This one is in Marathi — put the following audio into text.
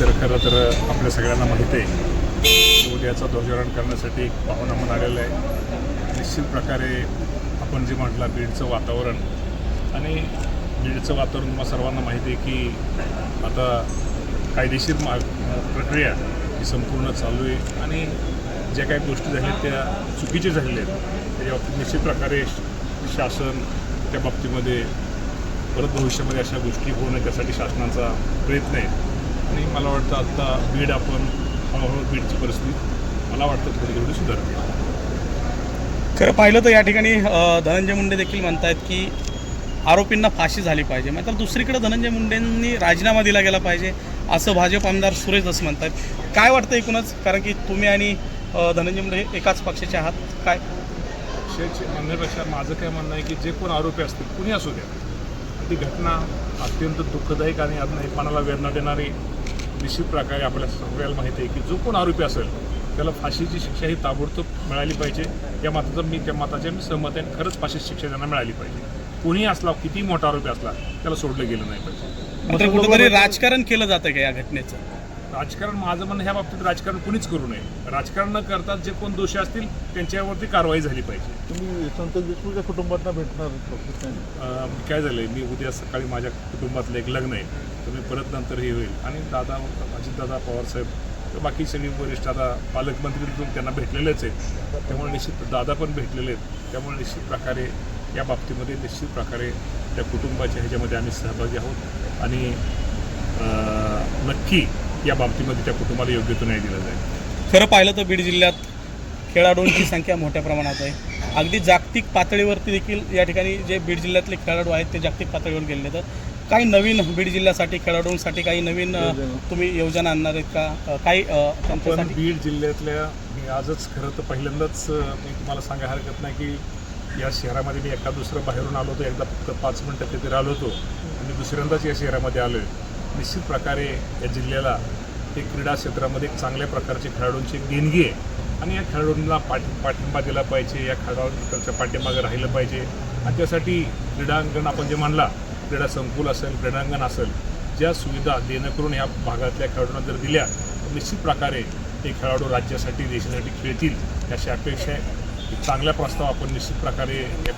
तर खरं तर आपल्या सगळ्यांना माहीत आहे उद्याचा ध्वजारोहण करण्यासाठी एक पाहुणा म्हणून आलेला आहे. निश्चित प्रकारे आपण जे म्हटलं बीडचं वातावरण आणि बीडचं वातावरण तुम्हाला सर्वांना माहिती आहे की आता कायदेशीर मा प्रक्रिया ही संपूर्ण चालू आहे आणि ज्या काही गोष्टी झाल्या त्या चुकीच्या झालेल्या आहेत. त्याच्या बाबतीत निश्चित प्रकारे शासन त्या बाबतीमध्ये परत भविष्यामध्ये अशा गोष्टी होऊ नये त्यासाठी शासनाचा प्रयत्न आहे. आणि मला वाटतं आत्ता बीड आपण हळूहळू बीडची परिस्थिती मला वाटतं थोडी थोडी सुधारते खरं पाहिलं तर या ठिकाणी धनंजय मुंडे देखील म्हणतायत की आरोपींना फाशी झाली पाहिजे. मात्र दुसरीकडे धनंजय मुंडेंनी राजीनामा दिला गेला पाहिजे असं भाजप आमदार सुरेश दस म्हणतात काय वाटतं एकूणच? कारण की तुम्ही आणि धनंजय मुंडे एकाच पक्षाचे आहात. काय? विषयाचे म्हणण्यापेक्षा माझं काय म्हणणं आहे की जे कोण आरोपी असतील कुणी असू द्या. ती घटना अत्यंत दुःखदायक आणि आत्मनिर्माणाला वेदना देणारी निश्चित प्रकारे आपल्या सगळ्याला माहिती आहे की जो कोण आरोपी असेल त्याला फाशीची शिक्षा ही ताबडतोब मिळाली पाहिजे. या मताचं मी त्या मताच्या मी सहमत आहे खरंच फाशीची शिक्षा त्यांना मिळाली पाहिजे. कोणीही असला किती मोठा आरोपी असला त्याला सोडलं गेलं नाही पाहिजे. कुठेतरी राजकारण केलं जातं का या घटनेचं? राजकारण माझं म्हणणं ह्या बाबतीत राजकारण कुणीच करू नये. राजकारण न करता जे कोण दोषी असतील त्यांच्यावरती कारवाई झाली पाहिजे. तुम्ही संतोष देशमुखच्या कुटुंबांना भेटणार काय झालं आहे मी उद्या सकाळी माझ्या कुटुंबातलं एक लग्न आहे. तर मी परत नंतर हे होईल. आणि दादा अजितदादा पवारसाहेब तर बाकी सगळी वरिष्ठ आता पालकमंत्री त्यांना भेटलेलेच आहेत. त्यामुळे निश्चित दादा पण भेटलेले आहेत. त्यामुळे निश्चित प्रकारे या बाबतीमध्ये निश्चित प्रकारे त्या कुटुंबाच्या ह्याच्यामध्ये आम्ही सहभागी आहोत. आणि नक्की या बाबतीमध्ये त्या कुटुंबाला योग्य तो न्याय दिला जाईल. खरं पाहिलं तर बीड जिल्ह्यात खेळाडूंची संख्या मोठ्या प्रमाणात आहे. अगदी जागतिक पातळीवरती देखील या ठिकाणी जे बीड जिल्ह्यातले खेळाडू आहेत ते जागतिक पातळीवर गेले तर काही नवीन बीड जिल्ह्यासाठी खेळाडूंसाठी काही नवीन तुम्ही योजना आणणार आहेत का? काही अ, पण त्यांच्यासाठी? बीड जिल्ह्यातल्या मी आजच खरं तर पहिल्यांदाच मी तुम्हाला सांगायला हरकत नाही की या शहरामध्ये मी एका दुसरं बाहेरून आलो होतो. एकदा फक्त पाच मिनटं तिथे राहिलो होतो. आणि दुसऱ्यांदाच या शहरामध्ये आलो आहे निश्चित प्रकारे या जिल्ह्याला हे क्रीडा क्षेत्रामध्ये एक चांगल्या प्रकारचे खेळाडूंची देणगी आहे. आणि या खेळाडूंना पाठ पाठिंबा दिला पाहिजे या खेळाडूंच्या पाठिंबागं राहिलं पाहिजे. आणि त्यासाठी क्रीडांगण आपण जे म्हणला क्रीडा संकुल असेल क्रीडांगण असेल ज्या सुविधा देणं करून या भागातल्या खेळाडूंना जर दिल्या तर निश्चित प्रकारे ते खेळाडू राज्यासाठी देशासाठी खेळतील. अशी अपेक्षा आहे. चांगला प्रस्ताव आपण निश्चित प्रकारे